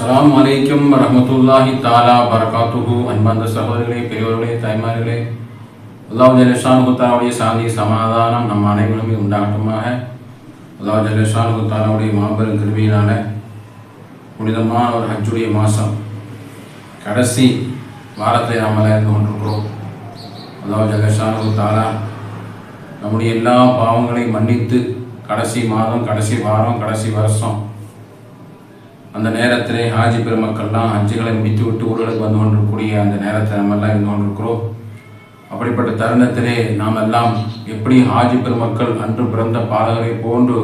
அஸ்லாம் அலைக்கும் வரஹ்மத்துல்லாஹி தாலா பரகாத்துஹு அன்பார்ந்த சகோதரர்களே பெரியவர்களே தாய்மார்களே அல்லாஹ் ஜலேஷான் குத்தாவுடைய சாந்தி சமாதானம் நம் அனைவருமே உண்டாகட்டுமாக. அல்லாஹ் ஜலேஷான் குத்தாலாவுடைய மாபெரும் கிருபியினால புனிதமான ஒரு ஹஜ்ஜுடைய மாதம் கடைசி வாரத்தில் நாம் இருந்து கொண்டிருக்கிறோம். அல்லாஹ் ஜலேஷான் குத்தாலா நம்முடைய எல்லா பாவங்களையும் மன்னித்து கடைசி மாதம் கடைசி வாரம் கடைசி வருஷம் அந்த நேரத்திலே ஹாஜி பெருமக்கள்லாம் ஹஜ்ஜுகளை முடித்து விட்டு ஊர்களுக்கு வந்து கொண்டிருக்கக்கூடிய அந்த நேரத்தை நம்மெல்லாம் இருந்து கொண்டிருக்கிறோம். அப்படிப்பட்ட தருணத்திலே நாம் எல்லாம் எப்படி ஹாஜி பெருமக்கள் அன்று பிறந்த பாலகரை போன்று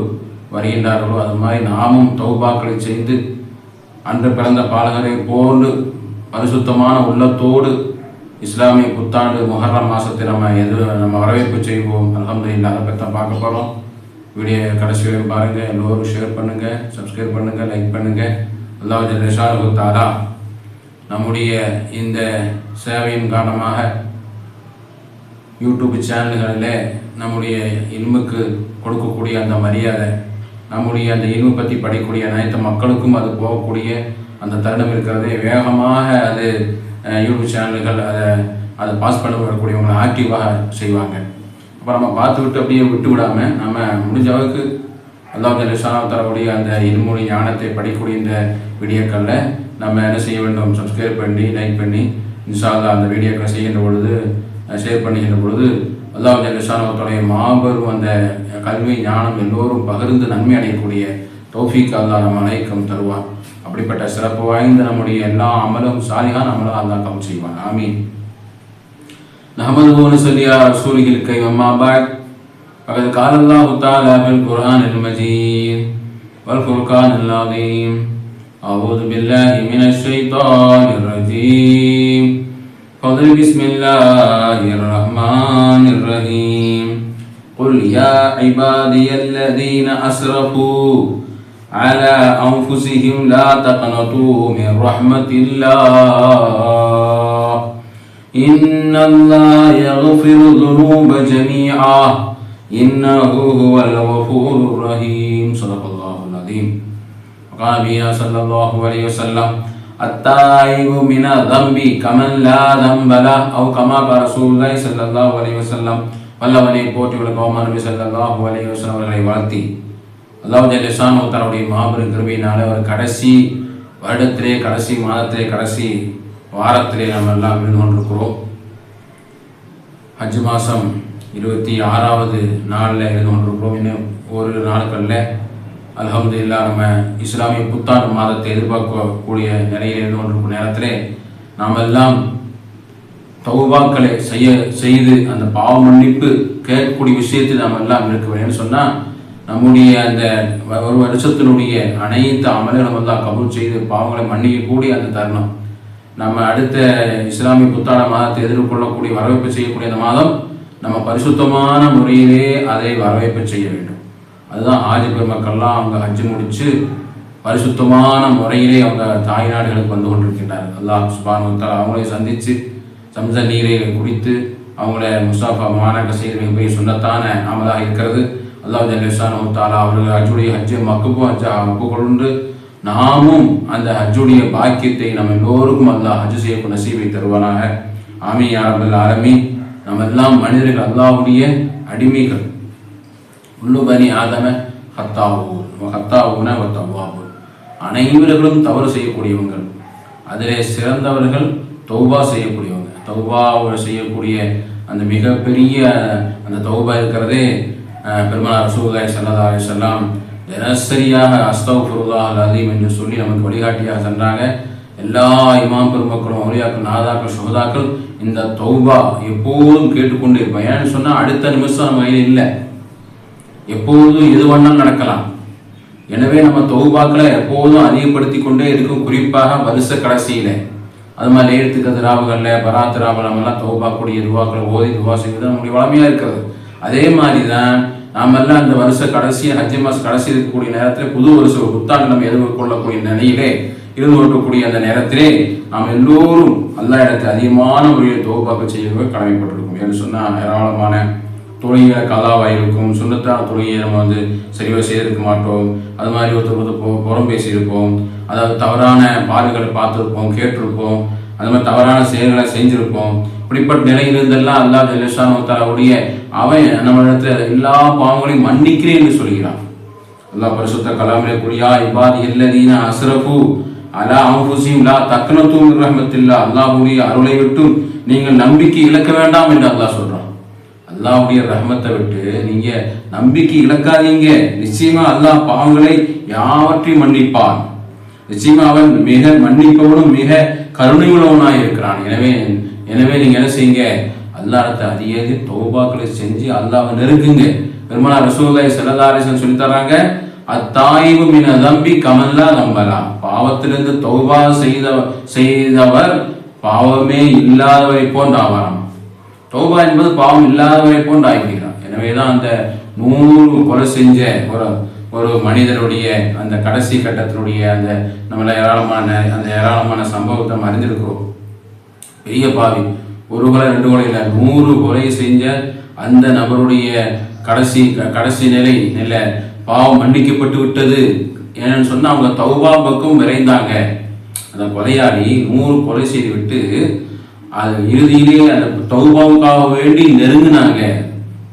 வருகின்றார்களோ அது மாதிரி நாமும் தௌபாக்களை செய்து அன்று பிறந்த பாலகரை போன்று பரிசுத்தமான உள்ளத்தோடு இஸ்லாமிய புத்தாண்டு மொஹர்ரம் மாதத்தை நம்ம எது நம்ம வரவேற்பு செய்வோம். அலமது இல்லாத பற்றி தான் பார்க்க போகிறோம் வீடியோ கடைசி வரையும் பாருங்கள் எல்லோரும் ஷேர் பண்ணுங்கள் சப்ஸ்கிரைப் பண்ணுங்கள் லைக் பண்ணுங்கள் அதாவது ஜல்லேஷானு தாரா நம்முடைய இந்த சேவையின் காரணமாக யூடியூப் சேனல்களில் நம்முடைய இல்முக்கு கொடுக்கக்கூடிய அந்த மரியாதை நம்முடைய அந்த இல்மு பற்றி படிக்கக்கூடிய அனைத்து மக்களுக்கும் அது போகக்கூடிய அந்த தருணம் இருக்கிறதே. வேகமாக அது யூடியூப் சேனல்கள் அதை அதை பாஸ் பண்ண வரக்கூடியவங்களை ஆக்டிவாக செய்வாங்க. அப்போ நம்ம பார்த்து விட்டு அப்படியே விட்டு விடாமல் நம்ம முடிஞ்ச அளவுக்கு அல்லாஹ் ஜலிஷான தரக்கூடிய அந்த இருமொழி ஞானத்தை படிக்கக்கூடிய இந்த வீடியோக்களில் நம்ம என்ன செய்ய வேண்டும்? சப்ஸ்கிரைப் பண்ணி லைக் பண்ணி இன்ஷால்லா அந்த வீடியோக்களை செய்கின்ற பொழுது ஷேர் பண்ணுகின்ற பொழுது அல்லாஹ் ஜலிஷானத்துடைய மாபெரும் அந்த கல்வி ஞானம் எல்லோரும் பகிர்ந்து நன்மை அடையக்கூடிய தௌஃபீக் அல்லா நம்ம அனைக்கும் தருவான் அப்படிப்பட்ட சிறப்பு வாய்ந்த நம்முடைய எல்லா அமலும் சாலிகான அமலும் அல்லா கம் செய்வான். ஆமீன். نحمده ونصلي على رسوله الكريم أما بعد فقد قال الله تعالى في القرآن المجيد والفرقان العظيم أعوذ بالله من الشيطان الرجيم قل بسم الله الرحمن الرحيم. قل يا عبادي الذين أسرفوا على أنفسهم لا تقنطوا من رحمة الله. إن الله يغفر الذنوب جميعا إنه هو الغفور الرحيم صدق الله العظيم وقال نبينا صلى الله عليه وسلم التائب من الذنب كمن لا ذنب له أو كما قال رسول الله صلى الله عليه وسلم வல்லவனை போற்றி விளக்கமாக நபி ஸல்லல்லாஹு அலைஹி வஸல்லம் அவர்களை வாழ்த்தி அல்லாஹ் ஜல்லிசான் தன்னுடைய மாபெரும் கிருபையினால ஒரு கடைசி வருடத்திலே கடைசி மாதத்திலே கடைசி வாரத்திலே நம்ம எல்லாம் இருந்து கொண்டிருக்கிறோம். அஞ்சு மாதம் இருபத்தி ஆறாவது நாளில் இருந்து கொண்டிருக்கிறோம். இன்னும் ஒரு நாட்களில் அல்ஹம்துலில்லாஹ் நம்ம இஸ்லாமிய புத்தாண்டு மாதத்தை எதிர்பார்க்கக்கூடிய நிலையில் இருந்து கொண்டிருக்கும் நேரத்திலே நாம் எல்லாம் தௌபாக்களை செய்ய செய்து அந்த பாவ மன்னிப்பு கேட்கக்கூடிய விஷயத்தில் நாம் எல்லாம் இருக்க வேண்டும் சொன்னால் நம்முடைய அந்த ஒரு வருஷத்தினுடைய அனைத்து அமலை நம்ம தான் கபூல் செய்து பாவங்களை மன்னிக்கக்கூடிய அந்த தருணம். நம்ம அடுத்த இஸ்லாமிய புத்தாட மாதத்தை எதிர்கொள்ளக்கூடிய வரவேற்பு செய்யக்கூடிய அந்த மாதம் நம்ம பரிசுத்தமான முறையிலே அதை வரவேற்பு செய்ய வேண்டும். அதுதான் ஆஜி பெருமக்கள்லாம் அவங்க ஹஜ்ஜு முடிச்சு பரிசுத்தமான முறையிலே அவங்க தாய் நாடுகளுக்கு வந்து கொண்டிருக்கின்றார் அல்லாஹ் சுபான் தஆலா அவங்களை சந்தித்து சம்ச நீரை குடித்து அவங்கள முஸ்தாஃபா மாநக செய்தி போய் சொன்னத்தான அமலாக இருக்கிறது. அல்லாஹ் ஜல்லேஷானு தாலா அவர்கள் ஹஜ்ஜுடைய ஹஜ்ஜை மக்குப்பும் ஹஜ்ஜா ஒப்புக்கொண்டு நாமும் அந்த ஹஜ்ஜுடைய பாக்கியத்தை நம்ம எல்லோருக்கும் அல்லாஹ் ஹஜ் செய்யக்கூடிய நசீவை தருவானாக. ஆமி யாரபல் ஆலமி நம்ம எல்லாம் மனிதர்கள் அல்லாவுடைய அடிமைகள். உள்ளு பனி ஆதம ஹத்தாவூன் ஹத்தாவூன தவ்வாபு அனைவர்களும் தவறு செய்யக்கூடியவங்கள். அதிலே சிறந்தவர்கள் தௌபா செய்யக்கூடியவங்க. தௌபா செய்யக்கூடிய அந்த மிகப்பெரிய அந்த தௌபா இருக்கிறதே பெருமாள் பெருமானார் ரசூலுல்லாஹி ஸல்லல்லாஹு தினசரியாக அஸ்தக்ஃபிருல்லாஹ் அலீம் என்று சொல்லி நமக்கு வழிகாட்டியாக சென்றாங்க எல்லா இமாம் பெருமக்களும் அவுளியாக்கள் நாதாக்கள் சுகதாக்கள் இந்த தௌபா எப்போதும் கேட்டுக்கொண்டே இருப்பேன் ஏன்னு சொன்னால் அடுத்த நிமிஷம் நம்ம கையில் இல்லை. எப்போதும் எது வேணாலும் நடக்கலாம். எனவே நம்ம தொகுபாக்களை எப்போதும் அதிகப்படுத்தி கொண்டே இருக்கும். குறிப்பாக வருஷ கடைசியில். அது மாதிரி லேயத்து திராவுகளில் பராத் ராவல் நம்மெல்லாம் தொகுபாக்கூடிய துவாக்களை ஓதி துவா செய்வது நம்முடைய வளமையாக இருக்கிறது. அதே மாதிரி தான் நாம எல்லாம் இந்த வருஷ கடைசி அஞ்சு மாசம் கடைசி இருக்கக்கூடிய நேரத்தில் புது வருஷ புத்தாண்டு நம்ம எதிர்கொள்ளக்கூடிய நிலையிலே இருந்து கொள்ளக்கூடிய அந்த நேரத்திலே நாம் எல்லோரும் அல்லா இடத்தை அதிகமான முறையில் தொகுப்பாக்க செய்ய கடமைப்பட்டிருக்கும். என்று சொன்னால் ஏராளமான தொழுகிற கலாவாக இருக்கும் சுண்ணத்தான தொழுகையை நம்ம வந்து சரிவாக செய்திருக்க மாட்டோம். அது மாதிரி ஒருத்தர் ஒருத்தர் புறம் பேசியிருப்போம். அதாவது தவறான பாடுகளை பார்த்துருப்போம் கேட்டிருப்போம். அது மாதிரி தவறான செயல்களை செஞ்சிருப்போம். இப்படிப்பட்ட நிலையிலிருந்தெல்லாம் அல்லாத ஜெலிஷானு தாலாவுடைய அவன் நம்மளிடத்துல எல்லா பாவங்களையும் மன்னிக்கிறேன் என்று சொல்கிறான். அல்லாஹ் பரிசுத்த கலாமிலே குடியா இபாதி இல்லதீன அஸ்ரஃபு அலா அம்புசியும் லா தக்னது ரஹமத்தில்லா. அல்லாஹுடைய அருளை விட்டும் நீங்கள் நம்பிக்கை இழக்க வேண்டாம் என்று அல்லாஹ் சொல்றான். அல்லாஹுடைய ரஹமத்தை விட்டு நீங்க நம்பிக்கை இழக்காதீங்க. நிச்சயமா அல்லாஹ் பாவங்களை யாவற்றையும் மன்னிப்பான். நிச்சயமா அவன் மிக மன்னிப்பவனும் மிக கருணை உள்ளவனாய் இருக்கிறான். எனவே எனவே நீங்க என்ன செய்யுங்க? அல்லாடத்தை அதிக தௌபாக்களை செஞ்சு அல்லாவை நெருங்குங்க பெருமானா ரசூலாய் செல்லதாரிசன் சொல்லி தர்றாங்க அத்தாய்வு மின நம்பி கமல்லா நம்பலாம் பாவத்திலிருந்து தௌபா செய்த செய்தவர் பாவமே இல்லாதவரை போன்று ஆவாராம். தௌபா என்பது பாவம் இல்லாதவரை போன்று ஆகிவிடுகிறான் எனவேதான் அந்த நூறு கொலை செஞ்ச ஒரு ஒரு மனிதருடைய அந்த கடைசி கட்டத்தினுடைய அந்த நம்மள ஏராளமான அந்த ஏராளமான சம்பவத்தை நம்ம அறிந்திருக்கிறோம். பெரிய பாவி. ஒரு கொலை ரெண்டு கொலை இல்லை நூறு கொலை செஞ்ச அந்த நபருடைய கடைசி க- கடைசி நிலை நிலை பாவம் மன்னிக்கப்பட்டு விட்டது. ஏன்னு சொன்னால் அவங்க தௌபா பக்கம் விரைந்தாங்க. அந்த கொலையாளி நூறு கொலை செய்து விட்டு அது இறுதியிலே அந்த தௌபாவுக்காக வேண்டி நெருங்கினாங்க.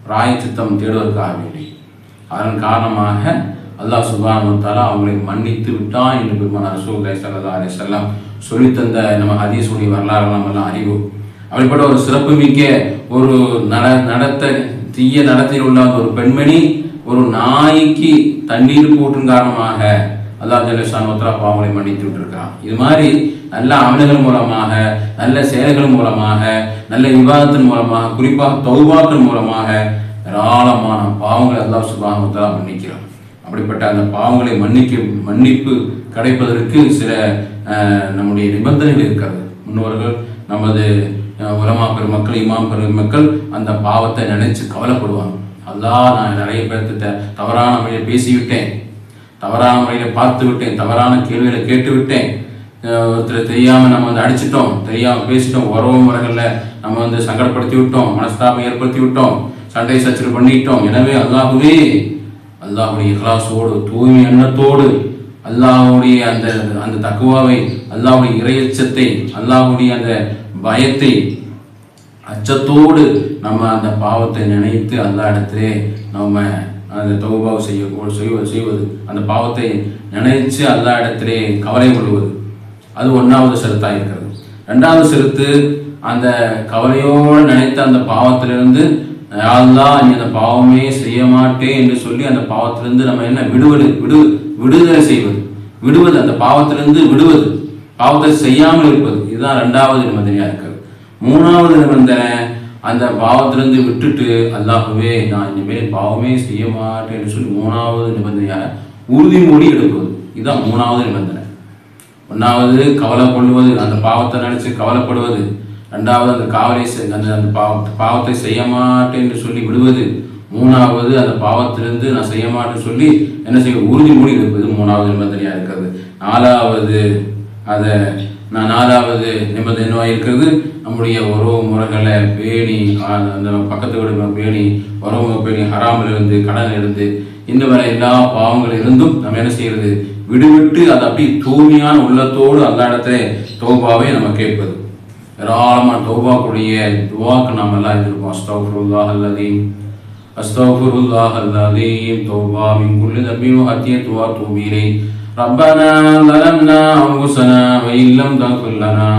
பிராயச்சித்தம் தேடுவதற்காக வேண்டி. அதன் காரணமாக அல்லாஹ் சுபானு தாலா அவங்களை மன்னித்து விட்டான் என்று பெருமானார் அரசு ஸல்லல்லாஹு அலைஹி வஸல்லம் சொல்லித் தந்த நம்ம ஹதீஸுடைய வரலாறு நம்ம எல்லாம் அறிவோம் அப்படிப்பட்ட ஒரு சிறப்புமிக்க ஒரு நட நடத்த தீய நடத்தில் உள்ள ஒரு பெண்மணி ஒரு நாய்க்கு தண்ணீர் போற்றும் காரணமாக அல்லாஹ் ஜல்லஷான் ஒத்தரா பாவங்களை மன்னித்து விட்டுருக்கான் இது மாதிரி நல்ல அமல்கள் மூலமாக நல்ல செயல்கள் மூலமாக நல்ல விவாதத்தின் மூலமாக குறிப்பாக தௌபாக்கள் மூலமாக ஏராளமான பாவங்களை அல்லாஹ் சுபான் ஒத்தரா மன்னிக்கிறான். அப்படிப்பட்ட அந்த பாவங்களை மன்னிக்க மன்னிப்பு கிடைப்பதற்கு சில நம்முடைய நிபந்தனைகள் இருக்கிறது. முன்னோர்கள் நமது உலமா பெருமக்கள் இமாம் பெருமக்கள் அந்த பாவத்தை நினைச்சு கவலைப்படுவாங்க. அல்லா நான் நிறைய பேர்த்திட்ட தவறான முறையில் பேசிவிட்டேன். தவறான முறையில் பார்த்து விட்டேன். தவறான கேள்விகளை கேட்டு விட்டேன். ஒருத்தர் தெரியாம நம்ம வந்து அடிச்சிட்டோம். தெரியாம பேசிட்டோம். உறவு முறைகளில் நம்ம வந்து சங்கடப்படுத்தி விட்டோம். மனஸ்தாபம் ஏற்படுத்தி விட்டோம். சண்டை சச்சரவு பண்ணிட்டோம். எனவே அல்லாஹுவே அல்லாஹுடைய இஹ்லாஸோடு தூய்மை எண்ணத்தோடு அல்லாஹுடைய அந்த அந்த தக்குவாவை அல்லாஹுடைய இறையச்சத்தை அல்லாஹுடைய அந்த பயத்தை அச்சத்தோடு நம்ம அந்த பாவத்தை நினைத்து அந்த இடத்திலே நம்ம அந்த தௌபாவை செய்ய செய்வது செய்வது. அந்த பாவத்தை நினைச்சு அந்த இடத்திலே கவலை கொள்வது. அது ஒன்றாவது செலுத்தாக இருக்கிறது. ரெண்டாவது செலுத்து அந்த கவலையோடு நினைத்த அந்த பாவத்திலிருந்து அல்லாஹ் நீ அந்த பாவமே செய்ய மாட்டேன் என்று சொல்லி அந்த பாவத்திலிருந்து நம்ம என்ன? விடுவது. விடு விடுதலை செய்வது. விடுவது அந்த பாவத்திலிருந்து விடுவது. பாவத்தை செய்யாமல் இருப்பது. இதுதான் ரெண்டாவது நிபந்தனையா இருக்கிறது. மூணாவது நிபந்தனை அந்த பாவத்திலிருந்து விட்டுட்டு அல்லாஹ்வே நான் இனிமேல் பாவமே செய்ய மாட்டேன் சொல்லி மூணாவது நிபந்தனையாக உறுதிமொழி எடுப்பது. இதுதான் மூணாவது நிபந்தனை. ஒன்றாவது கவலை அந்த பாவத்தை நினைச்சு கவலைப்படுவது. ரெண்டாவது அந்த காவலை செய்- அந்த அந்த பாவ பாவத்தை செய்ய மாட்டேன் என்று சொல்லி விடுவது. மூணாவது அந்த பாவத்திலிருந்து நான் செய்ய மாட்டேன்னு சொல்லி என்ன செய்ய உறுதிமொழி எடுப்பது மூணாவது நிபந்தனையாக இருக்கிறது. நாலாவது அதை நான் நாலாவது நிபந்தனை இருக்கிறது? நம்முடைய உறவு முறைகளை பேணி ஆ- அந்த பக்கத்து வீடு பேணி உறவு பேணி ஹராமில் இருந்து கடன் இருந்து இன்னும் வரை எல்லா பாவங்கள் இருந்தும் நம்ம என்ன செய்யறது விடுவிட்டு அதை அப்படி தூய்மையான உள்ளத்தோடு அந்த இடத்துல தௌபாவை நம்ம கேட்பது ஏராளமான தௌபாக்குடைய துவாக்கு நாம் எல்லாம் இருந்திருப்போம் அஸ்தௌஃபுல்லாஹ் அல்லதீம் அஸ்தௌஃபுல்லாஹ் அல்லதீம் தௌபா மின் குல்லி தம்பியும் ஹத்தியத் واتوب إليه ربنا ظلمنا أنفسنا وإن لم تغفر لنا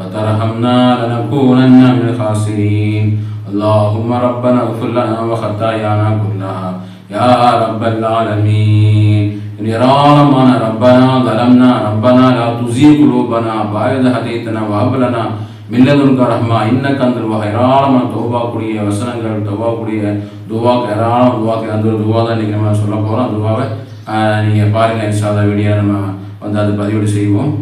وترحمنا لنكونن من الخاسرين اللهم ربنا اغفر لنا وخطايانا كلها يا رب العالمين ஏராளமான ரப்பனா தலம்னா ரப்பனா லா துஸீ குலூபனா பாயத ஹதீத்தனா வஹப் லனா மின் லதுன்க ரஹ்மா இன்னக அந்தல் வஹ் ஏராளமான தௌபா கூடிய வசனங்கள் தௌபா கூடிய துவாக்கு ஏராளமான துவாக்கு அந்த ஒரு துவா தான் இன்றைக்கி நம்ம சொல்ல போகிறோம் அந்த துவாவை நீங்கள் பாருங்கள் இன்ஷால்லா வீடியோ நம்ம வந்து அது பதிவீடு செய்வோம்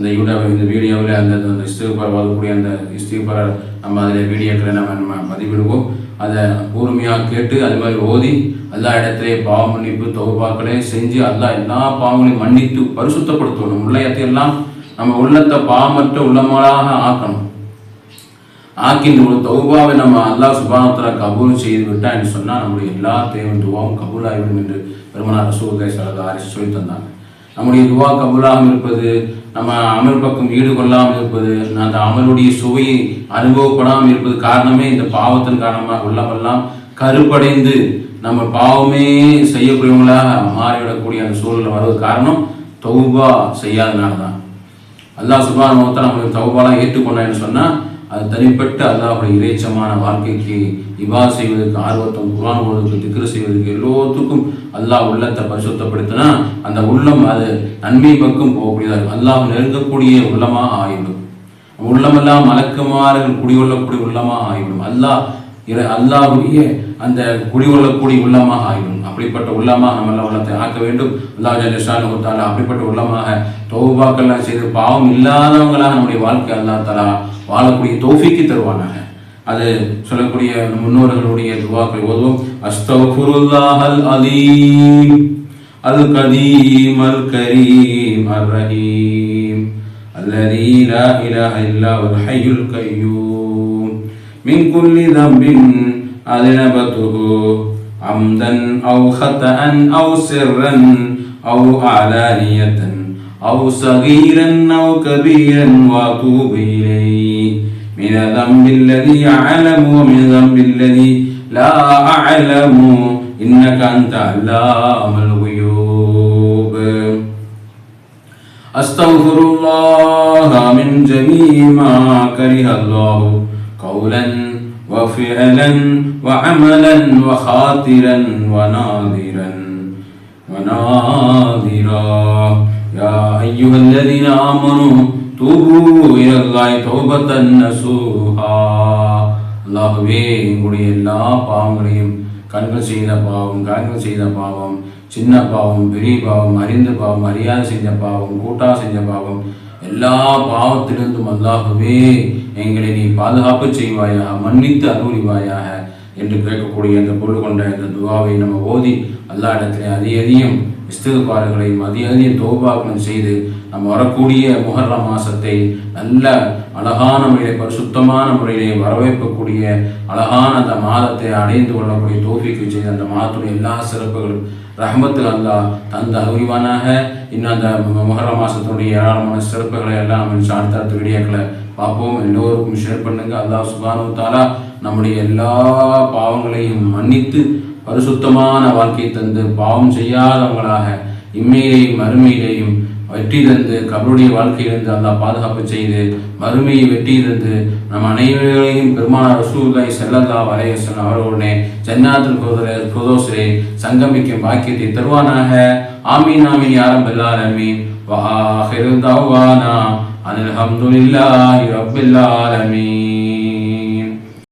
அந்த யூடியூப் இந்த வீடியோவில் அந்த அந்த இஸ்திஃபார் வரக்கூடிய அந்த இஸ்திஃபார் நம்ம அதில் வீடியோக்களை நம்ம நம்ம பதிவிடுவோம் அதை கூர்மையாக கேட்டு அது மாதிரி ஓதி எல்லா இடத்திலே பாவ மன்னிப்பு தொகுப்பாக்களையும் செஞ்சு அல்லாஹ் எல்லா பாவங்களையும் மன்னித்து பரிசுத்தப்படுத்தணும். உள்ளயத்தை எல்லாம் நம்ம உள்ளத்தை பாவமற்ற உள்ளமாளாக ஆக்கணும். ஆக்கின்ற ஒரு தௌபாவை நம்ம அல்லாஹ் சுபானத்தில் கபூல் செய்து விட்டா என்று சொன்னால் நம்முடைய எல்லா தேவன் துவாவும் கபூலாகிவிடும் என்று பெருமனார் ரசூலை சரதா அரிசி சொல்லி தந்தாங்க. நம்முடைய துவா கபூலாக இருப்பது நம்ம அமல் பக்கம் ஈடு கொள்ளாமல் இருப்பது அந்த அமலுடைய சுவையை அனுபவப்படாமல் இருப்பது காரணமே இந்த பாவத்தின் காரணமாக உள்ளமெல்லாம் கருப்படைந்து நம்ம பாவமே செய்யக்கூடியவங்களாக மாறிவிடக்கூடிய அந்த சூழலில் வருவது காரணம் தௌபா செய்யாதனால தான் அல்லாஹ் சுபான் மொத்தம் நம்மளுக்கு தௌபாலாம் ஏற்றுக்கொண்டான்னு சொன்னால் அது தனிப்பட்ட அல்லாஹுடைய இறைச்சமான வாழ்க்கைக்கு இவா செய்வதற்கு ஆர்வத்தம் குரான் ஓடுவதற்கு திக்ரு செய்வதற்கு எல்லோத்துக்கும் அல்லாஹ் உள்ளத்தை பரிசுத்தப்படுத்தினா அந்த உள்ளம் அது நன்மை பக்கம் போகக்கூடியதாக இருக்கும். அல்லாஹ் நெருங்கக்கூடிய உள்ளமாக ஆகிவிடும் உள்ளமெல்லாம் மலக்குமாறுகள் குடிகொள்ளக்கூடிய உள்ளமாக ஆகிவிடும் அல்லாஹ் இறை அல்லாஹுடைய அந்த குடிகொள்ளக்கூடிய உள்ளமாக ஆயிடும். அப்படிப்பட்ட உள்ளமாக நம்ம எல்லாம் உள்ளத்தை ஆக்க வேண்டும். அல்லாஹ் ஜல்லிஷான் கொடுத்தாலும் அப்படிப்பட்ட உள்ளமாக தௌபாக்கெல்லாம் செய்து பாவம் இல்லாதவங்களாக நம்முடைய வாழ்க்கை அல்லா தலா வாழக்கூடிய தோஃபிக்கு தருவானாக. அது சொல்லக்கூடிய முன்னோர்களுடைய துவாக்களை ஓதுவோம் அஸ்தகுருல்லாஹல் அலீம் அல் கதீம் அல் கரீம் அர் ரஹீம் الذي لا إله إلا هو الحي القيوم من كل ذنب أذنبته عمدا أو خطأ أو سرا أو علانية أو صغيرا أو كبيرا وأتوب إليه من الذنب الذي أعلم ومن الذنب الذي لا أعلم. إنك أنت علام الغيوب. أستغفر الله من جميع ما كره الله قولا وفعلا وعملا وخاطرا وناظرا. وناظرا. يا أيها الذين آمنوا தூபு இலல்லாய் தௌபத்தன் நசூஹா எங்களுடைய எல்லா பாவங்களையும் கண்கள் செய்த பாவம் கால்கள் செய்த பாவம் சின்ன பாவம் பெரிய பாவம் அறிந்த பாவம் அறியாத செஞ்ச பாவம் கூட்டா செஞ்ச பாவம் எல்லா பாவத்திலிருந்தும் அல்லாகவே எங்களை நீ பாதுகாப்பு செய்வாயாக மன்னித்து அருளிவாயாக என்று கேட்கக்கூடிய அந்த பொருள் கொண்ட இந்த துவாவை நம்ம ஓதி அல்லா இடத்துல அதிக அதிகம் இஸ்திருப்பாறுகளையும் அதிக அதிகம் தோபாக்களும் செய்து நம்ம வரக்கூடிய முகர்ற மாசத்தை நல்ல அழகான முறையிலே பரிசுத்தமான முறையிலே வரவேற்கக்கூடிய அழகான அந்த மாதத்தை அடைந்து கொள்ளக்கூடிய தோஃபிக்கு செய்த அந்த மாதத்துடைய எல்லா சிறப்புகளும் ரஹமத்து அல்லா தந்த அறிவானாக இன்னும் அந்த முகர மாசத்துடைய ஏராளமான சிறப்புகளை எல்லாம் நம்ம அடுத்தடுத்த வீடியோக்களை பார்ப்போம். எல்லோருக்கும் ஷேர் பண்ணுங்க. அல்லாஹ் சுபானு தாலா நம்முடைய எல்லா பாவங்களையும் மன்னித்து பரிசுத்தமான வாழ்க்கை தந்து பாவம் செய்யாதவங்களாக இம்மையிலேயும் அருமையிலேயும் வெற்றியிலிருந்து கபருடைய வாழ்க்கையிலிருந்து அல்லா பாதுகாப்பு செய்து மறுமையை வறுமையை வெற்றியிலிருந்து நம் அனைவரையும் பெருமானார் ரசூல்லாய் செல்லல்லா வரையசன் அவர்களுடனே ஜன்னாத்தில் கோதர கோதோசரே சங்கமிக்கும் பாக்கியத்தை தருவானாக. ஆமீன் ஆமீன் யாரம் பெல்லார் அமீன் வாஹிருந்தாவானா அனில் அஹமதுல்லாஹி ரப்பில்லாலமீன்